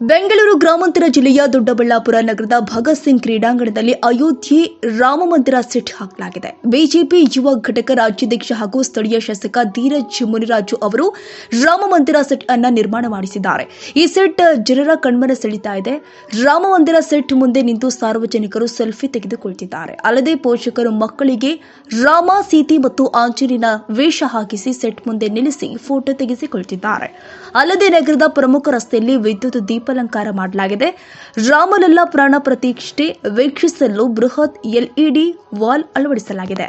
ಬೆಂಗಳೂರು ಗ್ರಾಮಾಂತರ ಜಿಲ್ಲೆಯ ದೊಡ್ಡಬಳ್ಳಾಪುರ ನಗರದ ಭಗತ್ ಸಿಂಗ್ ಕ್ರೀಡಾಂಗಣದಲ್ಲಿ ಅಯೋಧ್ಯೆ ರಾಮ ಮಂದಿರ ಸೆಟ್ ಹಾಕಲಾಗಿದೆ. ಬಿಜೆಪಿ ಯುವ ಘಟಕ ರಾಜ್ಯಾಧ್ಯಕ್ಷ ಹಾಗೂ ಸ್ಥಳೀಯ ಶಾಸಕ ಧೀರಜ್ ಮುನಿರಾಜು ಅವರು ರಾಮ ಮಂದಿರ ಸೆಟ್ ಅನ್ನ ನಿರ್ಮಾಣ ಮಾಡಿಸಿದ್ದಾರೆ. ಈ ಸೆಟ್ ಜನರ ಕಣ್ಮನ ಸೆಳೀತಾ ಇದೆ. ರಾಮ ಮಂದಿರ ಸೆಟ್ ಮುಂದೆ ನಿಂತು ಸಾರ್ವಜನಿಕರು ಸೆಲ್ಫಿ ತೆಗೆದುಕೊಳ್ತಿದ್ದಾರೆ. ಅಲ್ಲದೆ ಪೋಷಕರು ಮಕ್ಕಳಿಗೆ ರಾಮ, ಸೀತೆ ಮತ್ತು ಆಂಜನೇಯನ ವೇಷ ಹಾಕಿಸಿ ಸೆಟ್ ಮುಂದೆ ನಿಲ್ಲಿಸಿ ಫೋಟೋ ತೆಗೆಸಿಕೊಳ್ತಿದ್ದಾರೆ. ಅಲ್ಲದೆ ನಗರದ ಪ್ರಮುಖ ರಸ್ತೆಯಲ್ಲಿ ವಿದ್ಯುತ್ ದೀಪಾಲಂಕಾರ ಮಾಡಲಾಗಿದೆ ರಾಮಲಲ್ಲಾ ಪ್ರಾಣ ಪ್ರತಿಷ್ಠೆ ವೀಕ್ಷಿಸಲು ಬೃಹತ್ ಎಲ್ಇಡಿ ವಾಲ್ ಅಳವಡಿಸಲಾಗಿದೆ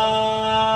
Uh...